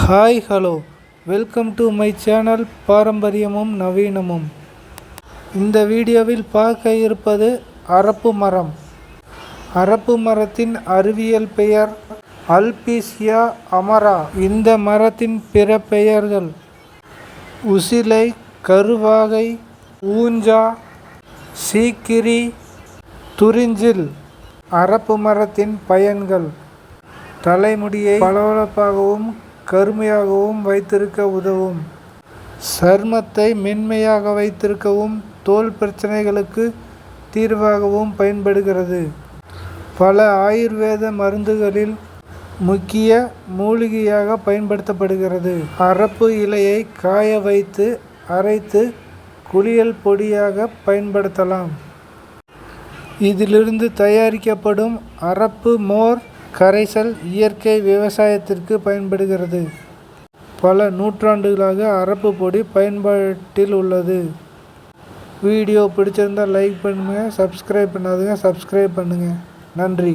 Hi hello welcome to my channel பாரம்பரியமும் நவீனமும் இந்த வீடியோவில் பார்க்க இருப்பது அரப்பு மரம். அரப்பு மரத்தின் அறிவியல் பெயர் அல்பீசியா அமரா. இந்த மரத்தின் பிற பெயர்கள் உசிலை கருவாகை ஊஞ்சா சீக்கிரி துரிஞ்சில். அரப்பு மரத்தின் பயன்கள். தலைமுடியை பளபளப்பாகவும் கருமையாகவும் வைத்திருக்க உதவும். சருமத்தை மென்மையாக வைத்திருக்கவும் தோல் பிரச்சனைகளுக்கு தீர்வாகவும் பயன்படுகிறது. பல ஆயுர்வேத மருந்துகளில் முக்கிய மூலிகையாக பயன்படுத்தப்படுகிறது. அரப்பு இலையை காய வைத்து அரைத்து குளியல் பொடியாக பயன்படுத்தலாம். இதிலிருந்து தயாரிக்கப்படும் அரப்பு மோர் கரைசல் இயற்கை விவசாயத்திற்கு பயன்படுகிறது. பல நூற்றாண்டுகளாக அரப்பு பொடி பயன்பாட்டில் உள்ளது. வீடியோ பிடிச்சிருந்தால் லைக் பண்ணுங்கள் சப்ஸ்கிரைப் பண்ணாதுங்க சப்ஸ்கிரைப் பண்ணுங்கள் நன்றி.